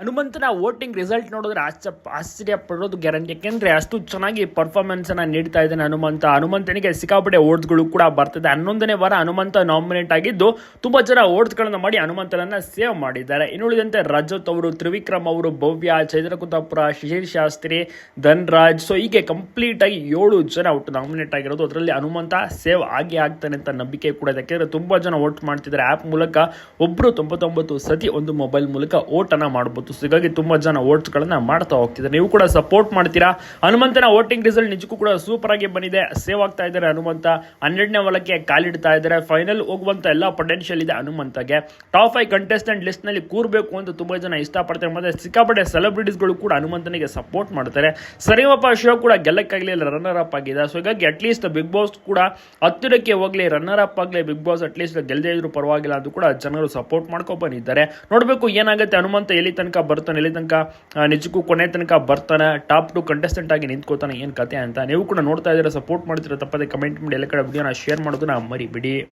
ಹನುಮಂತನ voting result ನೋಡಿದ್ರೆ ಆಶ್ಚ ಆಶ್ಚರ್ಯ ಪಡೋದು ಗ್ಯಾರಂಟಿ. ಯಾಕೆಂದ್ರೆ ಅಷ್ಟು ಚೆನ್ನಾಗಿ ಪರ್ಫಾರ್ಮೆನ್ಸ್ ಅನ್ನ ನೀಡ್ತಾ ಇದ್ದಾನೆ ಹನುಮಂತ. ಹನುಮಂತನಿಗೆ ಸಿಕ್ಕಾಪಟ್ಟೆ ಓಟ್ಸ್ಗಳು ಕೂಡ ಬರ್ತದೆ. ಹನ್ನೊಂದನೇ ವಾರ ಹನುಮಂತ ನಾಮಿನೇಟ್ ಆಗಿದ್ದು ತುಂಬಾ ಜನ ಓಟ್ಸ್ಗಳನ್ನ ಮಾಡಿ ಹನುಮಂತನನ್ನ ಸೇವ್ ಮಾಡಿದ್ದಾರೆ. ಇನ್ನುಳಿದಂತೆ ರಜತ್ ಅವರು, ತ್ರಿವಿಕ್ರಮ್ ಅವರು, ಭವ್ಯ, ಚೈತ್ರಕುತಾಪುರ, ಶಿಶಿರ್ ಶಾಸ್ತ್ರಿ, ಧನ್ರಾಜ್. ಸೊ ಹೀಗೆ ಕಂಪ್ಲೀಟ್ ಆಗಿ ಏಳು ಜನ ಒಟ್ಟು ನಾಮಿನೇಟ್ ಆಗಿರೋದು. ಅದರಲ್ಲಿ ಹನುಮಂತ ಸೇವ್ ಆಗಿ ಆಗ್ತಾನೆ ಅಂತ ನಂಬಿಕೆ ಕೂಡ ಇದೆ. ಯಾಕೆಂದ್ರೆ ತುಂಬಾ ಜನ ವೋಟ್ ಮಾಡ್ತಿದ್ದಾರೆ. ಆ್ಯಪ್ ಮೂಲಕ ಒಬ್ರು ತೊಂಬತ್ತೊಂಬತ್ತು ಸತಿ ಒಂದು ಮೊಬೈಲ್ ಮೂಲಕ ಓಟನ್ನು ಅನ್ನ ಸೊ ಹೀಗಾಗಿ ತುಂಬಾ ಜನ ವೋಟ್ಸ್ ಗಳನ್ನ ಮಾಡ್ತಾ ಹೋಗ್ತಿದ್ದಾರೆ. ನೀವು ಕೂಡ ಸಪೋರ್ಟ್ ಮಾಡ್ತೀರಾ? ಹನುಮಂತನ ವೋಟಿಂಗ್ ರಿಸಲ್ಟ್ ನಿಜಕ್ಕೂ ಕೂಡ ಸೂಪರ್ ಆಗಿ ಬಂದಿದೆ. ಸೇವ್ ಆಗ್ತಾ ಇದ್ದಾರೆ ಹನುಮಂತ. ಹನ್ನೆರಡನೇ ಹೊಲಕ್ಕೆ ಕಾಲಿಡ್ತಾ ಇದ್ದಾರೆ. ಫೈನಲ್ ಹೋಗುವಂತ ಎಲ್ಲ ಪೊಟೆನ್ಷಿಯಲ್ ಇದೆ ಹನುಮಂತಗೆ. ಟಾಪ್ ಫೈವ್ ಕಂಟೆಸ್ಟೆಂಟ್ ಲಿಸ್ಟ್ನಲ್ಲಿ ಕೂರ್ಬೇಕು ಅಂತ ತುಂಬಾ ಜನ ಇಷ್ಟಪಡ್ತಾರೆ. ಮತ್ತೆ ಸಿಕ್ಕಾಪಟ್ಟೆ ಸೆಲೆಬ್ರಿಟೀಸ್ಗಳು ಕೂಡ ಹನುಮಂತನಿಗೆ ಸಪೋರ್ಟ್ ಮಾಡ್ತಾರೆ. ಸರಿಯಪ್ಪ ಶೋ ಕೂಡ ಗೆಲ್ಲಕ್ಕಾಗಲಿಲ್ಲ ರನ್ನರ್ ಅಪ್ ಆಗಿದೆ. ಸೊ ಹೀಗಾಗಿ ಅಟ್ಲೀಸ್ಟ್ ಬಿಗ್ ಬಾಸ್ ಕೂಡ ಹತ್ತಿರಕ್ಕೆ ಹೋಗ್ಲಿ ರನ್ನರ್ ಅಪ್ ಆಗಲಿ ಬಿಗ್ ಬಾಸ್ ಅಟ್ಲೀಸ್ಟ್ ಗೆಲ್ಲದೇ ಇದ್ರು ಪರವಾಗಿಲ್ಲ ಅದು ಕೂಡ ಜನರು ಸಪೋರ್ಟ್ ಮಾಡ್ಕೊಂಡು ಬಂದಿದ್ದಾರೆ. ನೋಡಬೇಕು ಏನಾಗುತ್ತೆ ಹನುಮಂತ ಎಲ್ಲಿ ತನಕ ಬರ್ತಾನೆ, ಎಲ್ಲಿ ತನಕ ನಿಜಕ್ಕೂ ಕೊನೆ ತನಕ ಬರ್ತಾನೆ ಟಾಪ್ ಟು ಕಂಟೆಸ್ಟೆಂಟ್ ಆಗಿ ನಿಂತ್ಕೋತಾನೆ, ಏನು ಕತೆ ಅಂತ. ನೀವು ಕೂಡ ನೋಡ್ತಾ ಇದ್ದೀರಾ ಸಪೋರ್ಟ್ ಮಾಡ್ತೀರಾ, ತಪ್ಪದೆ ಕಮೆಂಟ್ ಮಾಡಿ, ಎಲ್ಲ ಕಡೆ ವಿಡಿಯೋನ ಶೇರ್ ಮಾಡೋದನ್ನ ಮರಿಬಿಡಿ.